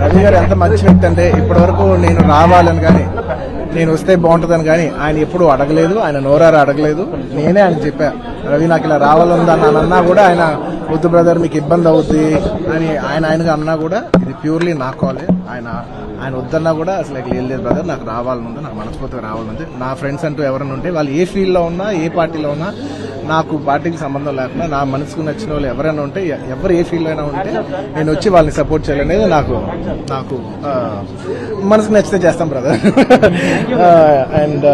రవి గారు ఎంత మంచి వ్యక్తి అంటే ఇప్పటి వరకు నేను రావాలని కానీ నేను వస్తే బాగుంటుందని కానీ ఆయన ఎప్పుడు అడగలేదు ఆయన నోరారు అడగలేదు. నేనే ఆయన చెప్పా రవి నాకు ఇలా రావాలని అన్నా కూడా ఆయన వద్దు బ్రదర్ మీకు ఇబ్బంది అవుద్ది అని ఆయన ఆయనగా అన్నా కూడా ఇది ప్యూర్లీ నా కాలే. ఆయన ఆయన వద్దన్నా కూడా అసలు ఇక లేదు బ్రదర్ నాకు రావాలని ఉంది నాకు మనస్ఫూర్తిగా రావాలనుంది. నా ఫ్రెండ్స్ అంటూ ఎవరైనా ఉంటే వాళ్ళు ఏ ఫీల్డ్లో ఉన్నా ఏ పార్టీలో ఉన్నా నాకు పార్టీకి సంబంధం లేకుండా నా మనసుకు నచ్చిన వాళ్ళు ఎవరైనా ఉంటే ఎవరు ఏ ఫీల్డ్ అయినా ఉంటే నేను వచ్చి వాళ్ళని సపోర్ట్ చేయాలనేది నాకు నాకు మనసుకు నచ్చితే చేస్తాం బ్రదర్ అండ్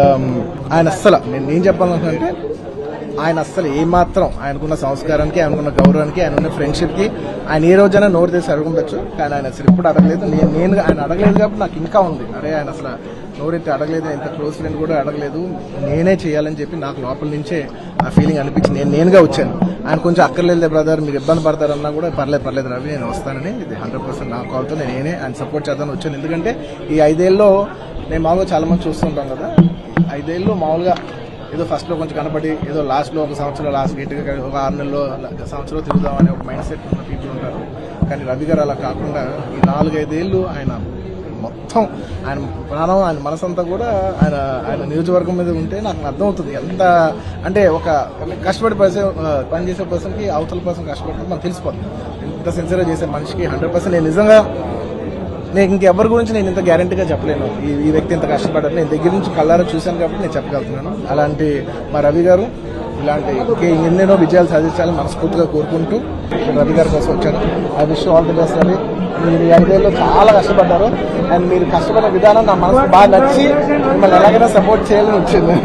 ఆయన అస్సలు నేను ఏం చెప్పాలనుకుంటే ఆయన అస్సలు ఏమాత్రం ఆయనకున్న సంస్కారానికి ఆయనకున్న గౌరవానికి ఆయన ఉన్న ఫ్రెండ్షిప్కి ఆయన ఏ రోజైనా నోరు తీసి అడగఉండొచ్చు కానీ ఆయన అసలు ఎప్పుడు అడగలేదు. నేను నేను ఆయన అడగలేదు కాబట్టి నాకు ఇంకా ఉంది. అరే ఆయన అసలు నోరెత్తి అడగలేదు. ఇంత క్లోజ్ ఫ్రెండ్ కూడా అడగలేదు. నేనే చేయాలని చెప్పి నాకు లోపల నుంచే ఆ ఫీలింగ్ అనిపించింది. నేను నేనుగా వచ్చాను. ఆయన కొంచెం అక్కర్లేదు బ్రదర్ మీరు ఇబ్బంది పడతారన్నా కూడా పర్లేదు పర్లేదు రవి నేను వస్తానని ఇది హండ్రెడ్ పర్సెంట్ నా కాల్తో నేను నేనే ఆయన సపోర్ట్ చేద్దామని వచ్చాను. ఎందుకంటే ఈ ఐదేళ్ళలో నేను మామూలుగా చాలా మంది చూస్తుంటాం కదా ఐదేళ్ళు మామూలుగా ఏదో ఫస్ట్లో కొంచెం కనపడి ఏదో లాస్ట్లో ఒక సంవత్సరం లాస్ట్ గేట్గా ఒక ఆరు నెలలో సంవత్సరం తిరుగుదామని ఒక మైండ్ సెట్ ఉన్న పీపుల్ ఉంటారు. కానీ రవి గారు అలా కాకుండా ఈ నాలుగైదేళ్ళు ఆయన మొత్తం ఆయన ప్రాణం ఆయన మనసంతా కూడా ఆయన ఆయన నియోజకవర్గం మీద ఉంటే నాకు అర్థమవుతుంది ఎంత అంటే ఒక కష్టపడి పర్సన్ పనిచేసే పర్సన్కి అవతల పర్సన్ కష్టపడుతుంది మనకు తెలిసిపోతుంది. ఎంత సిన్సియర్గా చేసే మనిషికి హండ్రెడ్ పర్సెంట్ నేను నిజంగా నేను ఇంకెవరి గురించి నేను ఇంత గ్యారంటీగా చెప్పలేను. ఈ ఈ వ్యక్తి ఇంత కష్టపడ్డారు నేను దగ్గర నుంచి కళ్ళారా చూశాను కాబట్టి నేను చెప్పగలుగుతున్నాను. అలాంటి మా రవి గారు ఇలాంటి ఎన్నెన్నో విజయాలు సాధించాలని మనస్ఫూర్తిగా కోరుకుంటూ రవి గారి కోసం వచ్చాను. I wish all the best Ravi. మీరు ఐదేళ్ళు చాలా కష్టపడ్డారు. అండ్ మీరు కష్టపడిన విధానం నా మనసు బాగా నచ్చి మిమ్మల్ని ఎలాగైనా సపోర్ట్ చేయాలని వచ్చింది.